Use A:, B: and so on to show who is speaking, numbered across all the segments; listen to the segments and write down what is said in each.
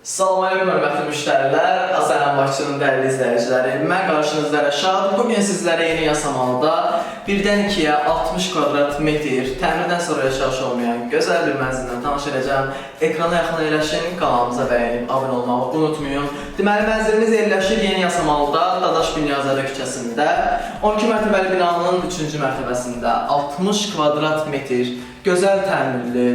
A: Salam aleyküm hörmətli müştərilər, Azərbaycan Bakçının dəyərli izləyiciləri. Mən qarşınızda Rəşad. Bu gün sizlərə yeni Yasamalıda birdən ikiyə 60 kvadrat metr təmirdən sonra yaşayış olmayan gözəl bir mənzillə tanış edəcəm. Ekrana yaxın əyləşin, kanalımıza bəyənib abunə olmağı unutmayın. Deməli mənzilimiz yerləşir Yeni Yasamalıda, Dadaş Bünyazada küçəsində. 12 mərtəbəli binanın 3-cü mərtəbəsində 60 kvadrat metr gözəl təmirli,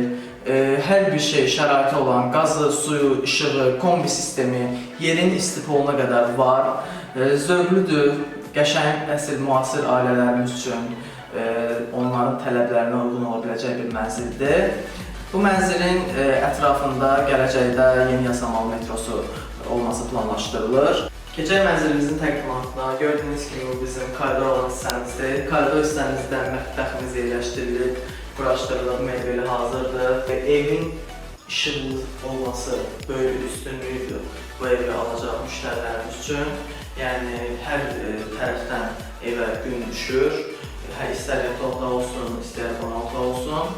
A: e, hər bir şey şəraiti olan qazı, suyu, işığı, kombi sistemi, yerin istifoluna qədər var. E, zövqlüdür, qəşəng əsl müasir ailələrimiz üçün e, onların tələblərinə uyğun ola biləcək bir mənzildir. Bu mənzilin e, ətrafında yeni Yasamalı metrosu olması planlaşdırılır. Keçək mənzilimizin təqdimatına gördüyünüz kimi bu bizim koridor olan hissəmizdir. Koridor hissəmizdə mətbəximiz yerləşdirilib, quraşdırılıb, meyvəli hazırdır. Və evin işıqlı olması böyük bir üstünlüyüdür bu evi alacaq müştərilərimiz üçün. Yəni hər e, tərəfdən evə gün düşür. Hər istər yataq otağı olsun, istər qonaq otağı olsun.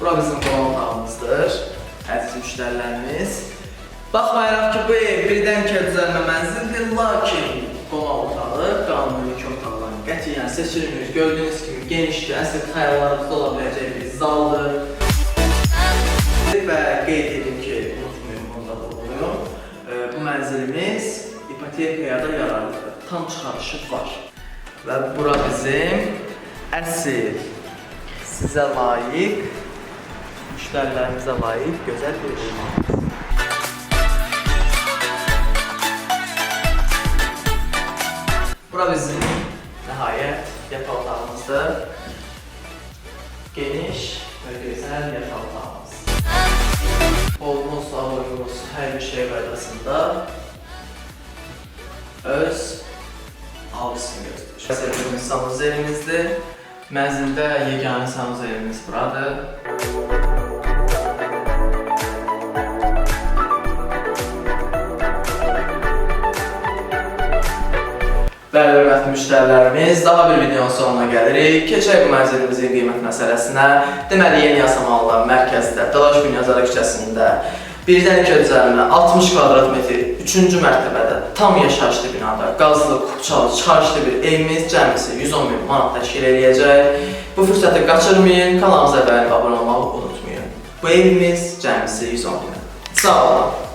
A: Bura bizim qonaq otağımızdır, əziz müştərilərimiz. Baxmayaraq ki, bu ev birdən ikiyə düzəlmə mənzildir, lakin qonaq otağı qanuni iki otaqdan qətiyyən seçilmir. Gördüyünüz kimi genişdir, əsl xəyallarınızda ola biləcək bir zaldır. Və qeyd edim ki, unutmayın, bunda da. E, Bu mənzilimiz ipotekaya da yararlıdır. Tam çıxarışı var. Və bura bizim əsl sizə layiq, müştərilərimizə layiq gözəl bir evimiz. Bura bizim otağımızdır. Geniş və gözəl yataq otağımız. Olmuz, ağırlığımız hər bir şey qaydasında öz abisini göstərir. Sevgilimiz sanuzerimizdir. Mənzildə yeganə sanuzerimiz buradır. Bəli, hörmətli müştərilərimiz, daha bir videonun sonuna gəlirik. Keçək bu mənzilimizin qiymət məsələsinə. Deməli, Yeni Yasamalılar mərkəzdə, Dadaş Bünyazara küçəsində birdən iki düzəlmə 60 kvadrat metr 3-cü mərtəbədə tam yaşayışlı binada qazlı, kupçalı, çıxarışlı bir evimiz cəmisi 110 min manat təşkil eləyəcək. Bu fürsəti qaçırmayın, kanalımıza bəyənib abunə olmağı unutmayın. Bu evimiz cəmisi 110 min. Sağ olun.